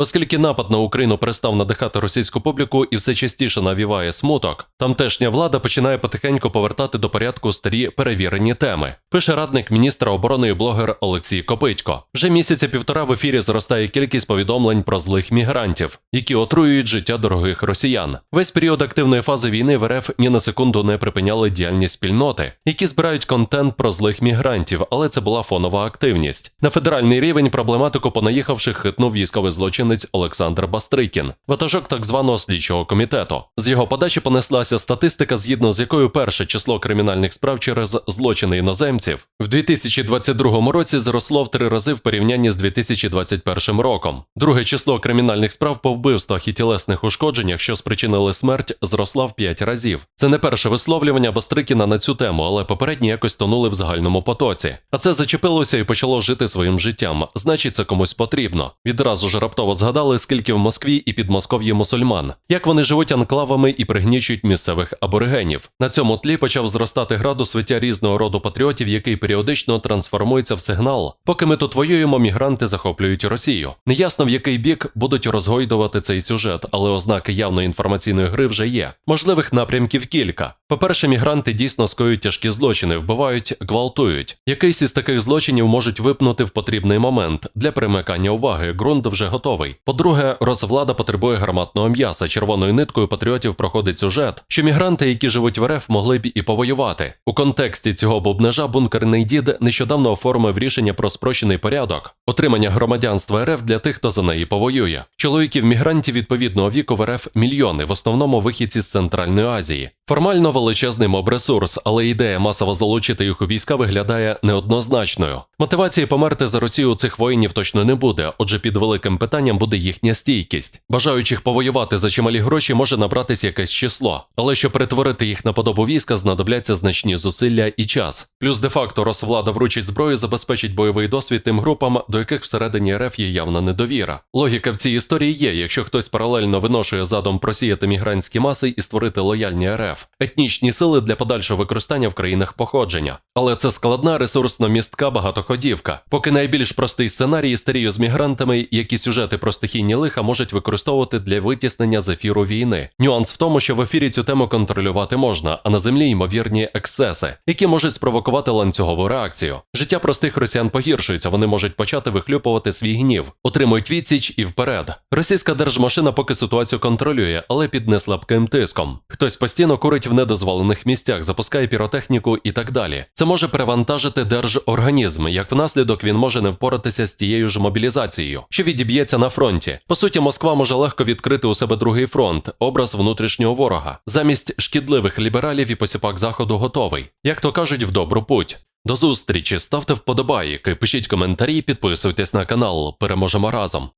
Оскільки напад на Україну перестав надихати російську публіку і все частіше навіває смуток, тамтешня влада починає потихеньку повертати до порядку старі перевірені теми. Пише радник міністра оборони і блогер Олексій Копитько. Вже місяця півтора в ефірі зростає кількість повідомлень про злих мігрантів, які отруюють життя дорогих росіян. Весь період активної фази війни в РФ ні на секунду не припиняли діяльність спільноти, які збирають контент про злих мігрантів, але це була фонова активність. На федеральний рівень проблематику понаїхавших хитнув військовий злочинець Олександр Бастрикін, ватажок так званого слідчого комітету. З його подачі понеслася статистика, згідно з якою перше число кримінальних справ через злочини іноземців в 2022 році зросло в три рази в порівнянні з 2021 роком. Друге число кримінальних справ по вбивствах і тілесних ушкодженнях, що спричинили смерть, зросла в п'ять разів. Це не перше висловлювання Бастрикіна на цю тему, але попередні якось тонули в загальному потоці. А це зачепилося і почало жити своїм життям. Значить, це комусь потрібно. Відразу ж раптово згадали, скільки в Москві і Підмосков'ї мусульман, як вони живуть анклавами і пригнічують місцевих аборигенів. На цьому тлі почав зростати градус виття різного роду патріотів, який періодично трансформується в сигнал. Поки ми тут воюємо, мігранти захоплюють Росію. Неясно в який бік будуть розгойдувати цей сюжет, але ознаки явної інформаційної гри вже є. Можливих напрямків кілька. По-перше, мігранти дійсно скоюють тяжкі злочини, вбивають, гвалтують. Якийсь із таких злочинів можуть випнути в потрібний момент для примикання уваги. Ґрунт вже готовий. По-друге, розвлада потребує гарматного м'яса. Червоною ниткою патріотів проходить сюжет, що мігранти, які живуть в РФ, могли б і повоювати. У контексті цього бубнежа бункерний дід нещодавно оформив рішення про спрощений порядок отримання громадянства РФ для тих, хто за неї повоює. Чоловіків мігрантів відповідного віку в РФ мільйони, в основному вихідці з Центральної Азії. Формально величезний моб-ресурс, але ідея масово залучити їх у війська виглядає неоднозначною. Мотивації померти за Росію у цих воїнів точно не буде, отже, під великим питанням буде їхня стійкість. Бажаючих повоювати за чималі гроші може набратись якесь число, але щоб перетворити їх на подобу війська, знадобляться значні зусилля і час. Плюс де-факто Росвлада вручить зброю, забезпечить бойовий досвід тим групам, до яких всередині РФ є явна недовіра. Логіка в цій історії є, якщо хтось паралельно виношує задум просіяти мігрантські маси і створити лояльні РФ, етнічні сили для подальшого використання в країнах походження. Але це складна ресурсно містка багатоходівка. Поки найбільш простий сценарій істерію з мігрантами, які сюжети про стихійні лиха можуть використовувати для витіснення з ефіру війни. Нюанс в тому, що в ефірі цю тему контролювати можна, а на землі ймовірні ексеси, які можуть спровокувати ланцюгову реакцію. Життя простих росіян погіршується, вони можуть почати вихлюпувати свій гнів, отримують відсіч і вперед. Російська держмашина поки ситуацію контролює, але під неслабким тиском. Хтось постійно курить в недозволених місцях, запускає піротехніку і так далі. Це може перевантажити держорганізм, як внаслідок він може не впоратися з тією ж мобілізацією, що відіб'ється на фронті. По суті, Москва може легко відкрити у себе другий фронт, образ внутрішнього ворога. Замість шкідливих лібералів і посіпак заходу готовий, як то кажуть, в добру путь. До зустрічі, ставте вподобайки, пишіть коментарі, підписуйтесь на канал. Переможемо разом.